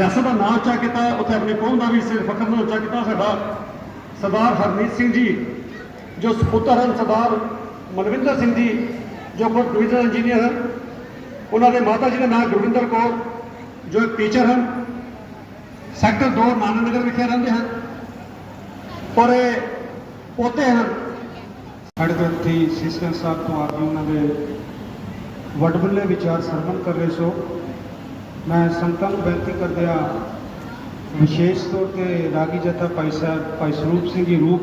ਸਿਆਸਤ ਦਾ ਨਾਂ ਉੱਚਾ ਕੀਤਾ ਉੱਥੇ ਆਪਣੇ ਕੌਮ ਦਾ ਵੀ ਸਿਰ ਫਖਰ ਨਾਲ ਉੱਚਾ ਕੀਤਾ ਸਾਡਾ ਸਰਦਾਰ ਹਰਮੀਤ ਸਿੰਘ ਜੀ, ਜੋ ਸਪੁੱਤਰ ਹਨ ਸਰਦਾਰ ਮਨਵਿੰਦਰ ਸਿੰਘ ਜੀ, ਜੋ ਖੁਦ ਡਿਵੀਜ਼ਨਲ ਇੰਜੀਨੀਅਰ ਹਨ, ਉਹਨਾਂ ਦੇ ਮਾਤਾ ਜੀ ਦਾ ਨਾਮ ਗੁਰਵਿੰਦਰ ਕੌਰ, ਜੋ ਇੱਕ ਟੀਚਰ ਹਨ ਸੈਕਟਰ 2 ਨਾਨਕਨਗਰ ਵਿਖੇ ਰਹਿੰਦੇ ਹਨ ਔਰ ਇਹ ਪੋਤੇ ਹਨ। ਸਾਡੇ ਗ੍ਰੰਥੀ ਸਿਸਕਨ ਸਾਹਿਬ ਤੋਂ ਆਪ ਜੀ ਉਹਨਾਂ ਦੇ ਵਡਬੁੱਲੇ ਵਿਚਾਰ ਸਰਵਨ ਕਰ ਰਹੇ ਸੋ ਮੈਂ ਸੰਤਾਂ ਨੂੰ ਬੇਨਤੀ ਕਰਦਿਆਂ ਵਿਸ਼ੇਸ਼ ਤੌਰ ਤੇ ਰਾਗੀ ਜਥਾ ਭਾਈ ਸਾਹਿਬ, ਭਾਈ ਸਰੂਪ ਸਿੰਘ ਜੀ ਰੂਪ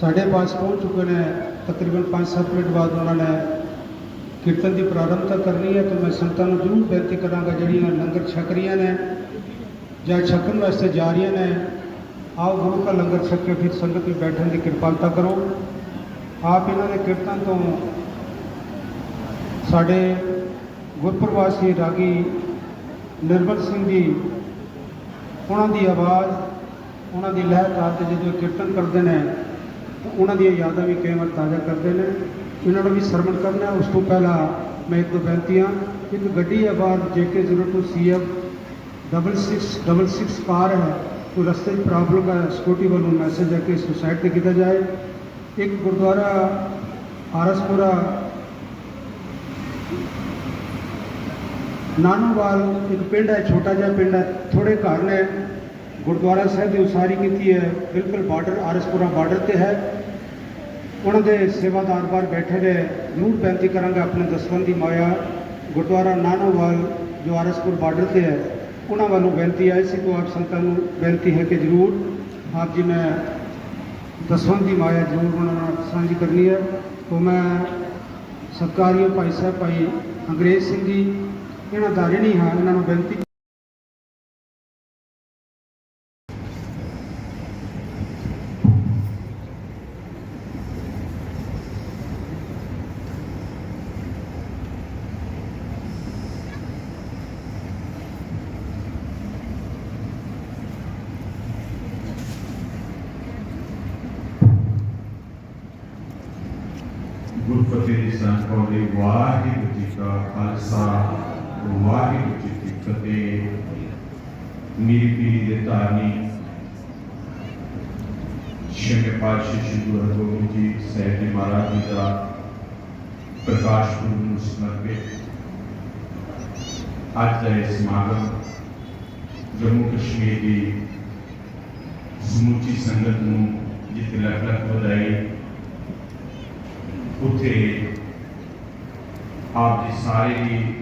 ਸਾਡੇ ਪਾਸ ਪਹੁੰਚ ਚੁੱਕੇ ਨੇ, ਤਕਰੀਬਨ 5-7 ਮਿੰਟ ਬਾਅਦ ਉਹਨਾਂ ਨੇ ਕੀਰਤਨ ਦੀ ਪ੍ਰਾਰੰਭਤਾ ਕਰਨੀ ਹੈ, ਤੇ ਮੈਂ ਸੰਤਾਂ ਨੂੰ ਜ਼ਰੂਰ ਬੇਨਤੀ ਕਰਾਂਗਾ, ਜਿਹੜੀਆਂ ਲੰਗਰ ਛਕ ਰਹੀਆਂ ਨੇ ਜਾਂ ਛਕਣ ਵਾਸਤੇ ਜਾ ਰਹੀਆਂ ਨੇ, ਆਓ ਗੁਰੂ ਦਾ ਲੰਗਰ ਛਕ ਕੇ ਫਿਰ ਸੰਗਤ ਵਿੱਚ ਬੈਠਣ ਦੀ ਕਿਰਪਾਲਤਾ ਕਰੋ। ਆਪ ਇਹਨਾਂ ਦੇ ਕੀਰਤਨ ਤੋਂ ਸਾਡੇ ਗੁਰਪ੍ਰਵਾਸੀ ਰਾਗੀ ਨਿਰਮਲ ਸਿੰਘ ਜੀ, ਉਹਨਾਂ ਦੀ ਆਵਾਜ਼, ਉਹਨਾਂ ਦੀ ਲਹਿਰ ਤਾਰ ਤੇ ਜਦੋਂ ਇਹ ਕੀਰਤਨ ਕਰਦੇ ਨੇ, ਤਾਂ ਉਹਨਾਂ ਦੀਆਂ ਯਾਦਾਂ ਵੀ ਕਈ ਵਾਰ ਤਾਜ਼ਾ ਕਰਦੇ ਨੇ। ਇਹਨਾਂ ਨੂੰ ਵੀ ਸਰਵਣ ਕਰਨਾ ਉਸ ਤੋਂ ਪਹਿਲਾਂ ਮੈਂ ਇੱਕ ਦੋ ਬੇਨਤੀਆਂ ਇੱਕ ਗੱਡੀ ਹੈ ਬਾਹਰ J K 02 C F double 6 double 6 car ਹੈ। ਕੋਈ ਰਸਤੇ 'ਚ ਪ੍ਰੋਬਲਮ ਹੈ। ਸਕੂਟੀ ਵੱਲੋਂ ਮੈਸੇਜ ਹੈ ਕਿ ਇਸ ਤੇ ਕੀਤਾ ਜਾਏ। ਇੱਕ ਗੁਰਦੁਆਰਾ ਆਰਸਪੁਰਾ ਨਾਨੋਵਾਲ ਇੱਕ ਪਿੰਡ ਹੈ, ਛੋਟਾ ਜਿਹਾ ਪਿੰਡ ਹੈ ਥੋੜੇ ਘਰ ਨੇ। ਗੁਰਦੁਆਰਾ ਸਾਹਿਬ ਦੀ ਉਸਾਰੀ ਕੀਤੀ ਹੈ, ਬਿਲਕੁਲ ਬਾਰਡਰ, ਆਰਸਪੁਰਾ ਬਾਰਡਰ ਤੇ ਹੈ। ਉਹਨਾਂ ਦੇ ਸੇਵਾਦਾਰ ਬਾਹਰ ਬੈਠੇ ਨੇ ਜ਼ਰੂਰ ਬੇਨਤੀ ਕਰਾਂਗਾ ਆਪਣੇ ਦਸਵੰਦੀ ਮਾਇਆ। ਗੁਰਦੁਆਰਾ ਨਾਨੋਵਾਲ, ਜੋ ਆਰਸਪੁਰ ਬਾਰਡਰ ਤੇ ਹੈ, ਉਹਨਾਂ ਵੱਲੋਂ ਬੇਨਤੀ ਆਈ ਸੀ, ਤੋਂ ਆਪ ਸੰਤਾਂ ਨੂੰ ਬੇਨਤੀ ਹੈ ਕਿ ਜ਼ਰੂਰ ਆਪ ਜੀ ਮੈਂ ਦਸਵੰਦੀ ਮਾਇਆ ਜ਼ਰੂਰ ਉਹਨਾਂ ਨਾਲ ਸਾਂਝੀ ਕਰਨੀ ਹੈ। ਤੋਂ ਮੈਂ ਸਤਿਕਾਰਯੋਗ ਭਾਈ ਸਾਹਿਬ, ਭਾਈ ਅੰਗਰੇਜ਼ ਸਿੰਘ ਜੀ ਇਹਨਾਂ ਦਾ ਰਿਣੀ ਹਾਂ ਇਹਨਾਂ ਨੂੰ ਬੇਨਤੀ ਗੁਰਫਤਿਹ ਸੰਤੋਂ ਦੇ ਵਾਹਿਗੁਰੂ ਜੀ ਕਾ ਖਾਲਸਾ। ਵਾਹਿਗੁਰੂ ਜੀ ਕੀ ਫਤਿਹ ਮੇਰੀ ਪੀੜੀ ਦੇ ਧਾਰਨੀ ਛੇਵੇਂ ਪਾਤਸ਼ਾਹ ਸ਼੍ਰੀ ਗੁਰੂ ਹਰਗੋਬਿੰਦ ਜੀ ਸਾਹਿਬ ਜੀ ਮਹਾਰਾਜ ਜੀ ਦਾ ਪ੍ਰਕਾਸ਼ ਪੁਰਬ ਨੂੰ ਸਮਰਪਿਤ ਅੱਜ ਦਾ ਇਹ ਸਮਾਗਮ ਜੰਮੂ ਕਸ਼ਮੀਰ ਦੀ ਸਮੁੱਚੀ ਸੰਗਤ ਨੂੰ ਜਿੱਥੇ ਲੱਖ ਲੱਖ ਵਧਾਈ ਉੱਥੇ ਆਪ ਦੀ ਸਾਰੇ ਦੀ